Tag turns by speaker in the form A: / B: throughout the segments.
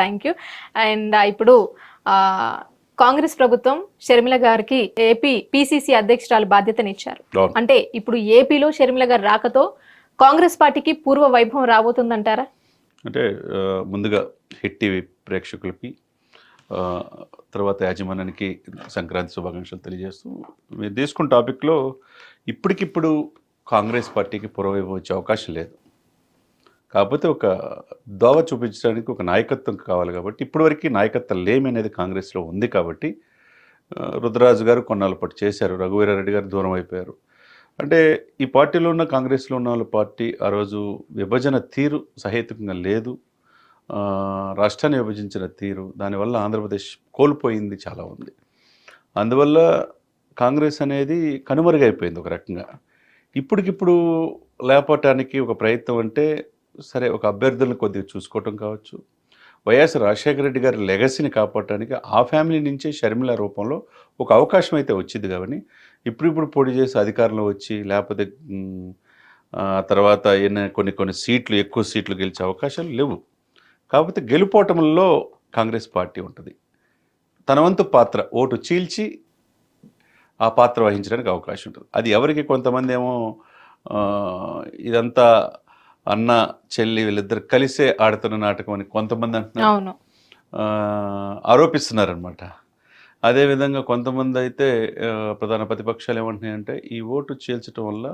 A: Thank you and ఇప్పుడు కాంగ్రెస్ ప్రభుత్వం షర్మిల గారికి ఏపీ పిసిసి అధ్యక్షురాలు బాధ్యతనిచ్చారు. అంటే ఇప్పుడు ఏపీలో షర్మిల గారు రాకతో కాంగ్రెస్ పార్టీకి పూర్వ వైభవం రాబోతుందంటారా?
B: అంటే ముందుగా హిట్ టీవీ ప్రేక్షకులకి తర్వాత యాజమాన్యానికి సంక్రాంతి శుభాకాంక్షలు తెలియజేస్తూ మీరు తీసుకున్న టాపిక్లో ఇప్పటికిప్పుడు కాంగ్రెస్ పార్టీకి పురవైపు వచ్చే అవకాశం లేదు. కాకపోతే ఒక దోవ చూపించడానికి ఒక నాయకత్వం కావాలి కాబట్టి ఇప్పటివరకు నాయకత్వం లేమి అనేది కాంగ్రెస్లో ఉంది కాబట్టి రుద్రరాజు గారు కొన్నాళ్ళ పాటు చేశారు రఘువీరారెడ్డి గారు దూరం అయిపోయారు. అంటే ఈ పార్టీలో ఉన్న కాంగ్రెస్లో ఉన్న వాళ్ళ పార్టీ ఆ రోజు విభజన తీరు సహేతుకంగా లేదు. రాష్ట్రాన్ని విభజించిన తీరు దానివల్ల ఆంధ్రప్రదేశ్ కోల్పోయింది చాలా ఉంది. అందువల్ల కాంగ్రెస్ అనేది కనుమరుగైపోయింది ఒక రకంగా. ఇప్పటికిప్పుడు లేపటానికి ఒక ప్రయత్నం అంటే సరే ఒక అభ్యర్థులను కొద్దిగా చూసుకోవటం కావచ్చు. వైఎస్ రాజశేఖర రెడ్డి గారి లెగసీని కాపాడటానికి ఆ ఫ్యామిలీ నుంచే షర్మిల రూపంలో ఒక అవకాశం అయితే వచ్చింది కాబట్టి ఇప్పుడిప్పుడు పోటీ చేసి అధికారంలో వచ్చి లేకపోతే తర్వాత కొన్ని కొన్ని సీట్లు ఎక్కువ సీట్లు గెలిచే అవకాశాలు లేవు. కాకపోతే గెలుపోవటంలో కాంగ్రెస్ పార్టీ ఉంటుంది. తన వంతు పాత్ర ఓటు చీల్చి ఆ పాత్ర వహించడానికి అవకాశం ఉంటుంది. అది ఎవరికి కొంతమంది ఏమో ఇదంతా అన్న చెల్లి వీళ్ళిద్దరు కలిసే ఆడుతున్న నాటకం అని కొంతమంది అంటున్నారు. ఆరోపిస్తున్నారనమాట అదేవిధంగా కొంతమంది అయితే ప్రధాన ప్రతిపక్షాలు ఏమంటున్నాయంటే ఈ ఓటు చీల్చడం వల్ల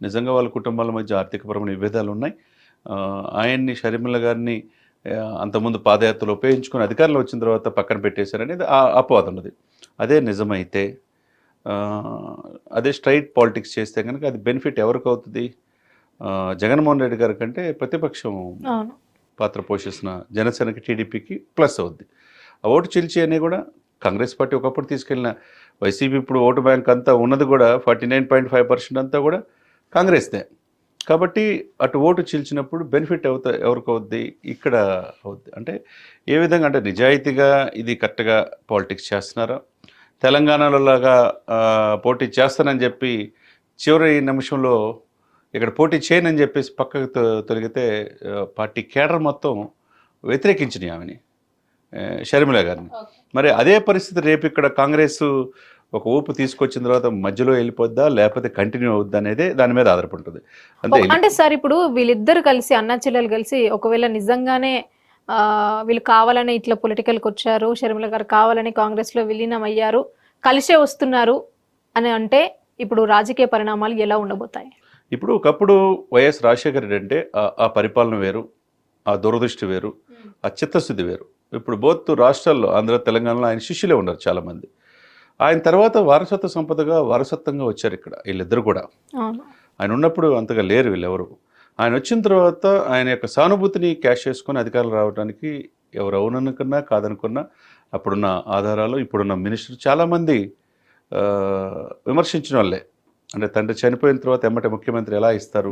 B: నిజంగా వాళ్ళ కుటుంబాల మధ్య ఆర్థికపరమైన విభేదాలు ఉన్నాయి. ఆయన్ని షర్మిల గారిని అంతకుముందు పాదయాత్రలు ఉపయోగించుకొని అధికారంలో వచ్చిన తర్వాత పక్కన పెట్టేశారనేది ఆ అపవాదం ఉన్నది. అదే నిజమైతే అదే స్ట్రైట్ పాలిటిక్స్ చేస్తే కనుక అది బెనిఫిట్ ఎవరికి అవుతుంది? జగన్మోహన్ రెడ్డి గారి కంటే ప్రతిపక్షం పాత్ర పోషిస్తున్న జనసేనకి టీడీపీకి ప్లస్ అవుద్ది. ఆ ఓటు చీల్చి అని కూడా కాంగ్రెస్ పార్టీ ఒకప్పుడు తీసుకెళ్ళిన వైసీపీ ఇప్పుడు ఓటు బ్యాంక్ అంతా ఉన్నది కూడా forty nine point five percent అంతా కూడా కాంగ్రెస్దే. కాబట్టి అటు ఓటు చీల్చినప్పుడు బెనిఫిట్ అవుతా ఎవరికి అవుద్ది? ఇక్కడ అవుద్ది. అంటే ఏ విధంగా అంటే నిజాయితీగా ఇది కరెక్ట్గా పాలిటిక్స్ చేస్తున్నారా? తెలంగాణలో లాగా పోటీ చేస్తానని చెప్పి చివరి నిమిషంలో ఇక్కడ పోటీ చేయనని చెప్పేసి పక్కకు తొలగితే పార్టీ కేడర్ మొత్తం వ్యతిరేకించినాయి ఆమెని షర్మిల గారిని. మరి అదే పరిస్థితి రేపు ఇక్కడ కాంగ్రెస్ ఒక ఊపు తీసుకొచ్చిన తర్వాత మధ్యలో వెళ్ళిపోద్దా లేకపోతే కంటిన్యూ అవుద్దా అనేదే దాని మీద ఆధారపడుతుంది. అంతే
A: అంటే సార్ ఇప్పుడు వీళ్ళిద్దరు కలిసి అన్న చెల్లెలు కలిసి ఒకవేళ నిజంగానే వీళ్ళు కావాలని ఇట్లా పొలిటికల్కి వచ్చారు షర్మిల గారు కావాలని కాంగ్రెస్లో విలీనం అయ్యారు కలిసే వస్తున్నారు అని అంటే ఇప్పుడు రాజకీయ పరిణామాలు ఎలా ఉండబోతాయి?
B: ఇప్పుడు ఒకప్పుడు వైఎస్ రాజశేఖర రెడ్డి అంటే ఆ- పరిపాలన వేరు ఆ దురదృష్టి వేరు ఆ చిత్తశుద్ధి వేరు. ఇప్పుడు బోత్ రాష్ట్రాల్లో ఆంధ్ర తెలంగాణలో ఆయన శిష్యులే ఉన్నారు చాలామంది. ఆయన తర్వాత వారసత్వ సంపదగా వారసత్వంగా వచ్చారు ఇక్కడ వీళ్ళిద్దరు కూడా. ఆయన ఉన్నప్పుడు అంతగా లేరు వీళ్ళెవరు. ఆయన వచ్చిన తర్వాత ఆయన యొక్క సానుభూతిని క్యాష్ చేసుకొని అధికారులు రావడానికి ఎవరు అవుననుకున్నా కాదనుకున్నా అప్పుడున్న ఆధారాలు ఇప్పుడున్న మినిస్టర్ చాలామంది విమర్శించిన వాళ్ళే. అంటే తండ్రి చనిపోయిన తర్వాత ఎమ్మటే ముఖ్యమంత్రి ఎలా ఇస్తారు?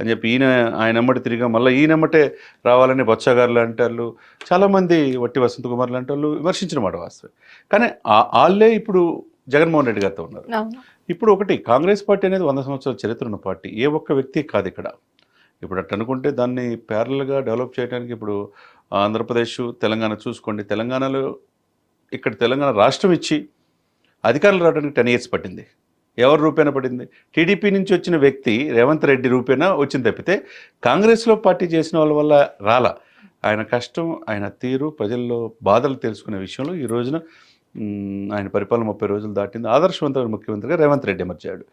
B: అని చెప్పి ఈయన ఆయన ఎమ్మటి తిరిగా మళ్ళీ ఈయనమ్మటే రావాలని బొత్సగారు లాంటి వాళ్ళు చాలామంది వట్టి వసంత కుమార్ లాంటి వాళ్ళు విమర్శించిన మాట వాస్తవం. కానీ వాళ్ళే ఇప్పుడు జగన్మోహన్ రెడ్డి గారితో ఉన్నారు. ఇప్పుడు ఒకటి కాంగ్రెస్ పార్టీ అనేది వంద సంవత్సరాల చరిత్ర ఉన్న పార్టీ. ఏ ఒక్క వ్యక్తి కాదు ఇక్కడ. ఇప్పుడు అట్ట అనుకుంటే దాన్ని ప్యారల్గా డెవలప్ చేయడానికి ఇప్పుడు ఆంధ్రప్రదేశ్ తెలంగాణ చూసుకోండి. తెలంగాణలో ఇక్కడ తెలంగాణ రాష్ట్రం ఇచ్చి అధికారులు రావడానికి టెన్ ఇయర్స్ పట్టింది. ఎవరి రూపేణ పడింది? టీడీపీ నుంచి వచ్చిన వ్యక్తి రేవంత్ రెడ్డి రూపేణ వచ్చింది తప్పితే కాంగ్రెస్లో పార్టీ చేసిన వాళ్ళ వల్ల రాల. ఆయన కష్టం ఆయన తీరు ప్రజల్లో బాధలు తెలుసుకునే విషయంలో ఈ రోజున ఆయన పరిపాలన ముప్పై రోజులు దాటింది. ఆదర్శవంతమైన ముఖ్యమంత్రిగా రేవంత్ రెడ్డి అమర్చాడు